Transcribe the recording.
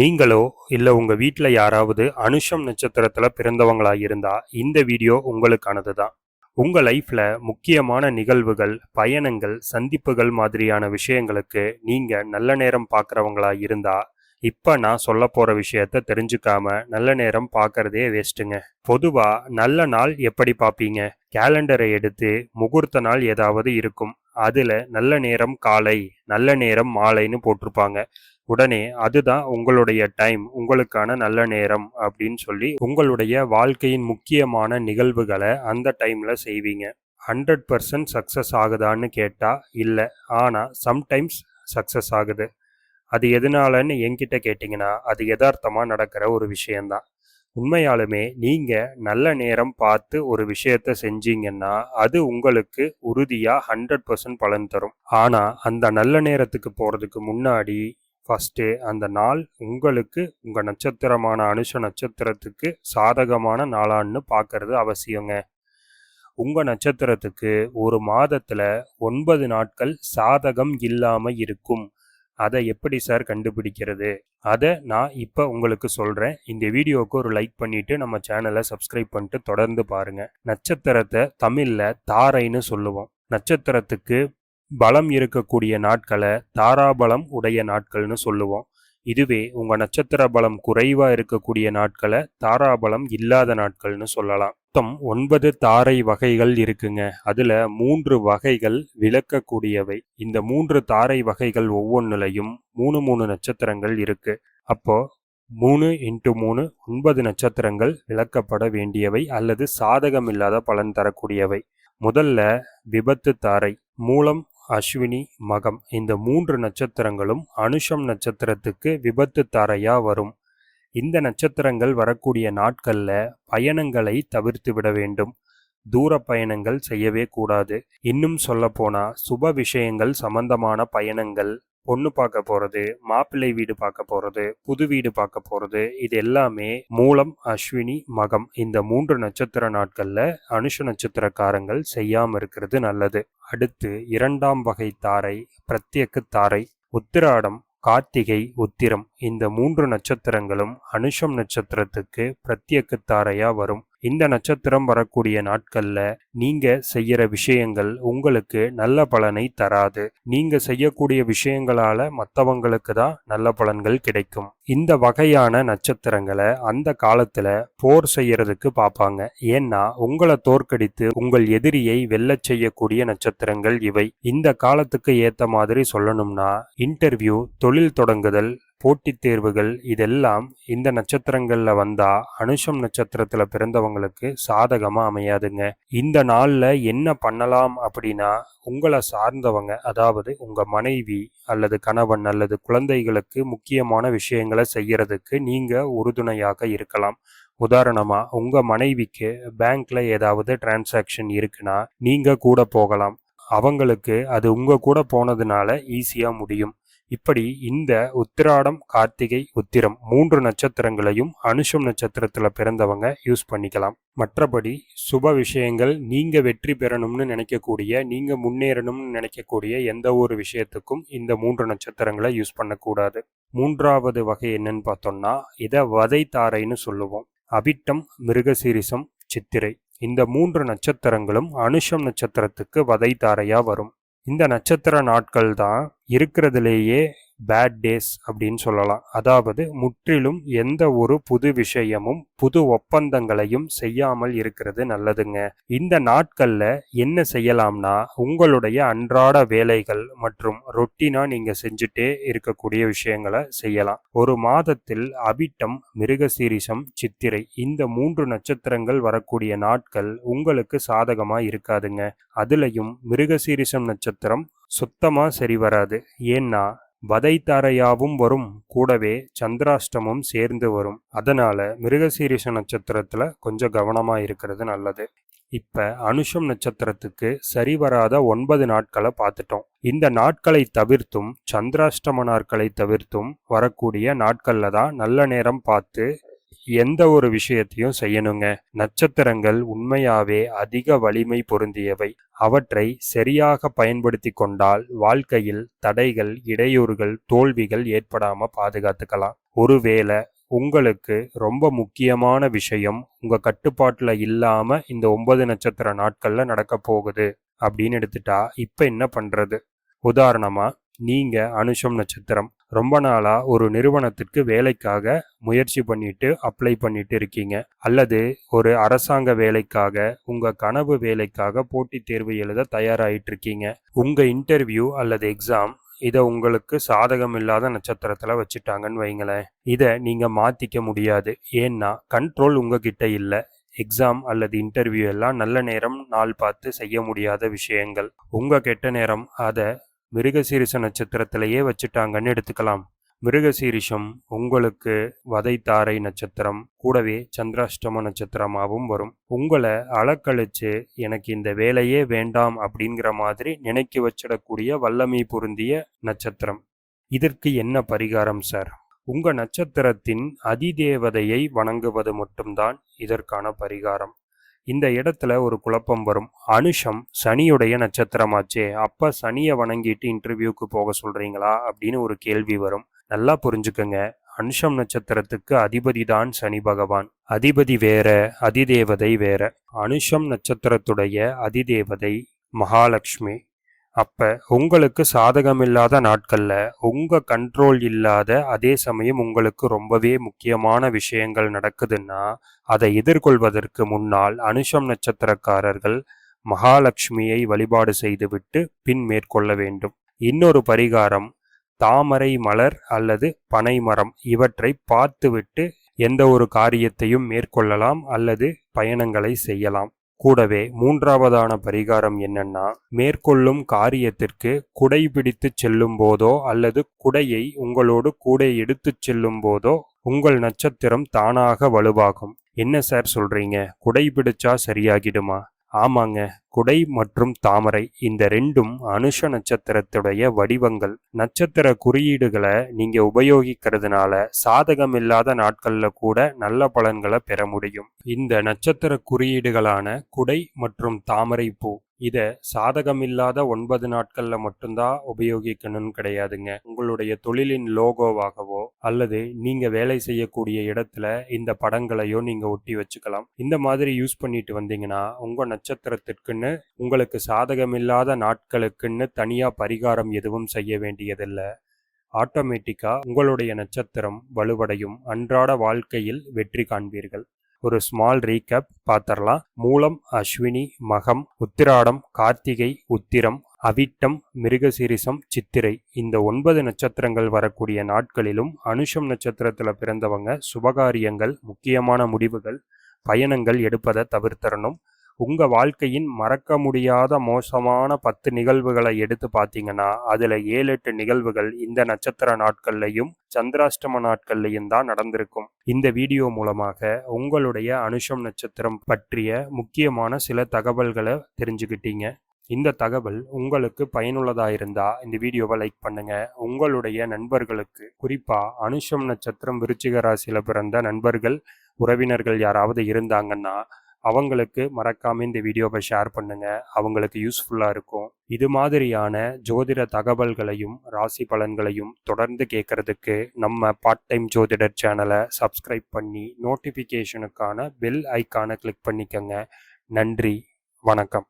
நீங்களோ இல்லை உங்கள் வீட்டில் யாராவது அனுஷம் நட்சத்திரத்தில் பிறந்தவங்களாக இருந்தால் இந்த வீடியோ உங்களுக்கானது தான் உங்கள் லைஃப்பில் முக்கியமான நிகழ்வுகள் பயணங்கள் சந்திப்புகள் மாதிரியான விஷயங்களுக்கு நீங்கள் நல்ல நேரம் பார்க்குறவங்களா இருந்தால் இப்போ நான் சொல்ல போகிற விஷயத்த தெரிஞ்சுக்காம நல்ல நேரம் பார்க்கறதே வேஸ்ட்டுங்க. பொதுவாக நல்ல நாள் எப்படி பார்ப்பீங்க கேலண்டரை எடுத்து முகூர்த்த நாள் ஏதாவது இருக்கும். அதில் நல்ல நேரம் காலை நல்ல நேரம் மாலைன்னு போட்டிருப்பாங்க. உடனே அதுதான் உங்களுடைய டைம் உங்களுக்கான நல்ல நேரம் அப்படின்னு சொல்லி உங்களுடைய வாழ்க்கையின் முக்கியமான நிகழ்வுகளை அந்த டைம்ல செய்வீங்க. ஹண்ட்ரட் பர்சன்ட் சக்ஸஸ் ஆகுதான்னு கேட்டா இல்லை. ஆனால் சம்டைம்ஸ் சக்ஸஸ் ஆகுது. அது எதனாலன்னு என்கிட்ட கேட்டிங்கன்னா அது யதார்த்தமாக நடக்கிற ஒரு விஷயம்தான். உண்மையாலுமே நீங்கள் நல்ல நேரம் பார்த்து ஒரு விஷயத்த செஞ்சீங்கன்னா அது உங்களுக்கு உறுதியாக ஹண்ட்ரட் பர்சன்ட் பலன் தரும். ஆனால் அந்த நல்ல நேரத்துக்கு போகிறதுக்கு முன்னாடி ஃபஸ்ட்டு அந்த நாள் உங்களுக்கு உங்கள் நட்சத்திரமான அனுஷ நட்சத்திரத்துக்கு சாதகமான நாளான்னு பார்க்கறது அவசியங்க. உங்கள் நட்சத்திரத்துக்கு ஒரு மாதத்தில் ஒன்பது நாட்கள் சாதகம் இல்லாமல் இருக்கும். அதை எப்படி சார் கண்டுபிடிக்கிறது? அதை நான் இப்போ உங்களுக்கு சொல்கிறேன் இந்த வீடியோவுக்கு ஒரு லைக் பண்ணிவிட்டு நம்ம சேனலை சப்ஸ்கிரைப் பண்ணிட்டு தொடர்ந்து பாருங்கள் நட்சத்திரத்தை தமிழில் தாரைன்னு சொல்லுவோம். நட்சத்திரத்துக்கு பலம் இருக்கக்கூடிய நாட்களை தாராபலம் உடைய நாட்கள்னு சொல்லுவோம். இதுவே உங்கள் நட்சத்திர பலம் குறைவாக இருக்கக்கூடிய நாட்களை தாராபலம் இல்லாத நாட்கள்னு சொல்லலாம். மொத்தம் ஒன்பது தாரை வகைகள் இருக்குங்க. அதில் மூன்று வகைகள் விளக்கக்கூடியவை. இந்த மூன்று தாரை வகைகள் ஒவ்வொன்றுலையும் மூணு மூணு நட்சத்திரங்கள் இருக்கு. அப்போ மூணு இன்ட்டு மூணு ஒன்பது நட்சத்திரங்கள் விளக்கப்பட வேண்டியவை அல்லது சாதகமில்லாத பலன் தரக்கூடியவை. முதல்ல விபத்து தாரை. மூலம் அஸ்வினி மகம். இந்த மூன்று நட்சத்திரங்களும் அனுஷம் நட்சத்திரத்துக்கு விபத்து தாரையா வரும். இந்த நட்சத்திரங்கள் வரக்கூடிய நாட்கள்ல பயணங்களை தவிர்த்து விட வேண்டும். தூர பயணங்கள் செய்யவே கூடாது. இன்னும் சொல்லப்போனா சுப விஷயங்கள் சம்பந்தமான பயணங்கள் பொண்ணு பார்க்க போறது மாப்பிள்ளை வீடு பார்க்க போறது புது வீடு பார்க்க போறது இது எல்லாமே மூலம் அஸ்வினி மகம். இந்த மூன்று நட்சத்திர நாட்கள்ல அனுஷ நட்சத்திரக்காரங்கள் செய்யாம இருக்கிறது நல்லது. அடுத்து இரண்டாம் வகை தாரை பிரத்யேக தாரை உத்திராடம் கார்த்திகை உத்திரம். இந்த மூன்று நட்சத்திரங்களும் அனுஷம் நட்சத்திரத்துக்கு பிரத்யேக தாரையா வரும். இந்த நட்சத்திரம் வரக்கூடிய நாட்கள்ல நீங்க செய்யற விஷயங்கள் உங்களுக்கு நல்ல பலனை தராது. நீங்க செய்யக்கூடிய விஷயங்களால மற்றவங்களுக்கு தான் நல்ல பலன்கள் கிடைக்கும். இந்த வகையான நட்சத்திரங்களை அந்த காலத்துல போர் செய்யறதுக்கு பார்ப்பாங்க. ஏன்னா உங்களை தோற்கடித்து உங்கள் எதிரியை வெல்லச் செய்யக்கூடிய நட்சத்திரங்கள் இவை. இந்த காலத்துக்கு ஏத்த மாதிரி சொல்லணும்னா இன்டர்வியூ தொழில் தொடங்குதல் போட்டித் தேர்வுகள் இதெல்லாம் இந்த நட்சத்திரங்களில் வந்தால் அனுஷம் நட்சத்திரத்தில் பிறந்தவங்களுக்கு சாதகமாக அமையாதுங்க. இந்த நாளில் என்ன பண்ணலாம் அப்படின்னா உங்களை சார்ந்தவங்க அதாவது உங்கள் மனைவி அல்லது கணவன் அல்லது குழந்தைகளுக்கு முக்கியமான விஷயங்களை செய்யறதுக்கு நீங்கள் உறுதுணையாக இருக்கலாம். உதாரணமாக உங்கள் மனைவிக்கு பேங்க்ல ஏதாவது டிரான்சாக்ஷன் இருக்குன்னா நீங்கள் கூட போகலாம். அவங்களுக்கு அது உங்கள் கூட போனதுனால ஈஸியாக முடியும். இப்படி இந்த உத்திராடம் கார்த்திகை உத்திரம் மூன்று நட்சத்திரங்களையும் அனுஷம் நட்சத்திரத்தில் பிறந்தவங்க யூஸ் பண்ணிக்கலாம். மற்றபடி சுப விஷயங்கள் நீங்கள் வெற்றி பெறணும்னு நினைக்கக்கூடிய நீங்கள் முன்னேறணும்னு நினைக்கக்கூடிய எந்த ஒரு விஷயத்துக்கும் இந்த மூன்று நட்சத்திரங்களை யூஸ் பண்ணக்கூடாது. மூன்றாவது வகை என்னன்னு பார்த்தோம்னா இதை வதை தாரைன்னு சொல்லுவோம். அபிட்டம் மிருகசீரிசம் சித்திரை. இந்த மூன்று நட்சத்திரங்களும் அனுஷம் நட்சத்திரத்துக்கு வதை தாரையாக வரும். இந்த நட்சத்திர நாட்கள் தான் இருக்கிறதுலேயே பேட் டேஸ் அப்படின்னு சொல்லலாம். அதாவது முற்றிலும் எந்த ஒரு புது விஷயமும் புது ஒப்பந்தங்களையும் செய்யாமல் இருக்கிறது நல்லதுங்க. இந்த நாட்கள்ல என்ன செய்யலாம்னா உங்களுடைய அன்றாட வேலைகள் மற்றும் ரொட்டினா நீங்க செஞ்சுட்டே இருக்கக்கூடிய விஷயங்களை செய்யலாம். ஒரு மாதத்தில் அபிட்டம் மிருகசீரிசம் சித்திரை இந்த மூன்று நட்சத்திரங்கள் வரக்கூடிய நாட்கள் உங்களுக்கு சாதகமா இருக்காதுங்க. அதுலயும் மிருகசீரிசம் நட்சத்திரம் சுத்தமா சரி வராது. ஏன்னா வதைத்தாரையாவும் வரும். கூடவே சந்திராஷ்டமும் சேர்ந்து வரும். அதனால மிருகசீரிஷ நட்சத்திரத்துல கொஞ்சம் கவனமா இருக்கிறது நல்லது. இப்ப அனுஷம் நட்சத்திரத்துக்கு சரி வராத ஒன்பது நாட்களை பார்த்துட்டோம். இந்த நாட்களை தவிர்த்தும் சந்திராஷ்டம நாட்களை தவிர்த்தும் வரக்கூடிய நாட்கள்ல தான் நல்ல நேரம் பார்த்து எந்த ஒரு விஷயத்தையும் செய்யணுங்க. நட்சத்திரங்கள் உண்மையாவே அதிக வலிமை பொருந்தியவை. அவற்றை சரியாக பயன்படுத்தி கொண்டால் வாழ்க்கையில் தடைகள் இடையூறுகள் தோல்விகள் ஏற்படாம பாதுகாத்துக்கலாம். ஒருவேளை உங்களுக்கு ரொம்ப முக்கியமான விஷயம் உங்க கட்டுப்பாட்டுல இல்லாம இந்த ஒன்பது நட்சத்திர நாட்கள்ல நடக்க போகுது அப்படின்னு எடுத்துட்டா இப்ப என்ன பண்றது? உதாரணமா நீங்க அனுஷம் நட்சத்திரம். ரொம்ப நாளாக ஒரு நிறுவனத்திற்கு வேலைக்காக முயற்சி பண்ணிட்டு அப்ளை பண்ணிட்டு இருக்கீங்க. அல்லது ஒரு அரசாங்க வேலைக்காக உங்கள் கனவு வேலைக்காக போட்டித் தேர்வு எழுத தயாராகிட்டு இருக்கீங்க. உங்கள் இன்டர்வியூ அல்லது எக்ஸாம் இதை உங்களுக்கு சாதகம் இல்லாத நட்சத்திரத்தில் வச்சுட்டாங்கன்னு வைங்களேன். இதை நீங்கள் மாற்றிக்க முடியாது. ஏன்னா கண்ட்ரோல் உங்ககிட்ட இல்லை. எக்ஸாம் அல்லது இன்டர்வியூ எல்லாம் நல்ல நேரம் நாள் பார்த்து செய்ய முடியாத விஷயங்கள். உங்கள் கெட்ட நேரம் அதை மிருகசீரிஷ நட்சத்திரத்திலேயே வச்சுட்டாங்கன்னு எடுத்துக்கலாம். மிருகசீரிஷம் உங்களுக்கு வதைத்தாரை நட்சத்திரம் கூடவே சந்திராஷ்டம நட்சத்திரமாகவும் வரும். உங்களை அளக்கழிச்சு எனக்கு இந்த வேலையே வேண்டாம் அப்படிங்கிற மாதிரி நினைக்க வச்சிடக்கூடிய வல்லமை பொருந்திய நட்சத்திரம். இதற்கு என்ன பரிகாரம் சார்? உங்க நட்சத்திரத்தின் அதிதேவதையை வணங்குவது மட்டும்தான் இதற்கான பரிகாரம். இந்த இடத்துல ஒரு குழப்பம் வரும். அனுஷம் சனியுடைய நட்சத்திரமாச்சே அப்போ சனியை வணங்கிட்டு இன்டர்வியூக்கு போக சொல்கிறீங்களா அப்படின்னு ஒரு கேள்வி வரும். நல்லா புரிஞ்சுக்கங்க. அனுஷம் நட்சத்திரத்துக்கு அதிபதி தான் சனி பகவான். அதிபதி வேற அதிதேவதை வேற. அனுஷம் நட்சத்திரத்துடைய அதிதேவதை மகாலட்சுமி. அப்போ உங்களுக்கு சாதகமில்லாத நாட்களில் உங்கள் கண்ட்ரோல் இல்லாத அதே சமயம் உங்களுக்கு ரொம்பவே முக்கியமான விஷயங்கள் நடக்குதுன்னா அதை எதிர்கொள்வதற்கு முன்னால் அனுஷம் நட்சத்திரக்காரர்கள் மகாலட்சுமியை வழிபாடு செய்துவிட்டு பின் மேற்கொள்ள வேண்டும். இன்னொரு பரிகாரம் தாமரை மலர் அல்லது பனை மரம் இவற்றை பார்த்துவிட்டு எந்த ஒரு காரியத்தையும் மேற்கொள்ளலாம் அல்லது பயணங்களை செய்யலாம். கூடவே மூன்றாவதான பரிகாரம் என்னன்னா மேற்கொள்ளும் காரியத்திற்கு குடை பிடித்து செல்லும் போதோ அல்லது குடையை உங்களோடு கூட எடுத்துச் செல்லும் போதோ உங்கள் நட்சத்திரம் தானாக வலுவாகும். என்ன சார் சொல்றீங்க? குடை பிடிச்சா சரியாகிடுமா? ஆமாங்க. குடை மற்றும் தாமரை இந்த ரெண்டும் அனுஷ நட்சத்திரத்துடைய வடிவங்கள். நட்சத்திர குறியீடுகளை நீங்க உபயோகிக்கிறதுனால சாதகம் இல்லாத நாட்கள்ல கூட நல்ல பலன்களை பெற முடியும். இந்த நட்சத்திர குறியீடுகளான குடை மற்றும் தாமரை பூ. இதை சாதகமில்லாத ஒன்பது நாட்களில் மட்டும்தான் உபயோகிக்கணும்னு கிடையாதுங்க. உங்களுடைய தொழிலின் லோகோவாகவோ அல்லது நீங்கள் வேலை செய்யக்கூடிய இடத்துல இந்த படங்களையோ நீங்கள் ஒட்டி வச்சுக்கலாம். இந்த மாதிரி யூஸ் பண்ணிட்டு வந்தீங்கன்னா உங்கள் நட்சத்திரத்திற்குன்னு உங்களுக்கு சாதகமில்லாத நாட்களுக்குன்னு தனியாக பரிகாரம் எதுவும் செய்ய வேண்டியதில்லை. ஆட்டோமேட்டிக்காக உங்களுடைய நட்சத்திரம் வலுவடையும். அன்றாட வாழ்க்கையில் வெற்றி காண்பீர்கள். ஒரு ஸ்மால் ரீகேப் பார்த்தரலாம் மூலம் அஸ்வினி மகம் உத்திராடம் கார்த்திகை உத்திரம் அவிட்டம் மிருகசீரிசம் சித்திரை. இந்த ஒன்பது நட்சத்திரங்கள் வரக்கூடிய நாட்களிலும் அனுஷம் நட்சத்திரத்தில் பிறந்தவங்க சுபகாரியங்கள் முக்கியமான முடிவுகள் பயணங்கள் எடுப்பதை தவிர்த்தரணும். உங்க வாழ்க்கையின் மறக்க முடியாத மோசமான பத்து நிகழ்வுகளை எடுத்து பார்த்தீங்கன்னா அதுல ஏழு எட்டு நிகழ்வுகள் இந்த நட்சத்திர நாட்கள்லையும் சந்திராஷ்டம நாட்கள்லையும் தான் நடந்திருக்கும். இந்த வீடியோ மூலமாக உங்களுடைய அனுஷம் நட்சத்திரம் பற்றிய முக்கியமான சில தகவல்களை தெரிஞ்சுக்கிட்டீங்க. இந்த தகவல் உங்களுக்கு பயனுள்ளதாக இருந்தால் இந்த வீடியோவை லைக் பண்ணுங்க. உங்களுடைய நண்பர்களுக்கு குறிப்பாக அனுஷம் நட்சத்திரம் விருச்சிக ராசியில் பிறந்த நண்பர்கள் உறவினர்கள் யாராவது இருந்தாங்கன்னா அவங்களுக்கு மறக்காம இந்த வீடியோவை ஷேர் பண்ணுங்க. அவங்களுக்கு யூஸ்ஃபுல்லாக இருக்கும். இது மாதிரியான ஜோதிட தகவல்களையும் ராசி பலன்களையும் தொடர்ந்து கேட்கறதுக்கு நம்ம பார்ட் டைம் ஜோதிடர் சேனலை சப்ஸ்கிரைப் பண்ணி நோட்டிஃபிகேஷனுக்கான பெல் ஐக்கானை கிளிக் பண்ணிக்கோங்க. நன்றி. வணக்கம்.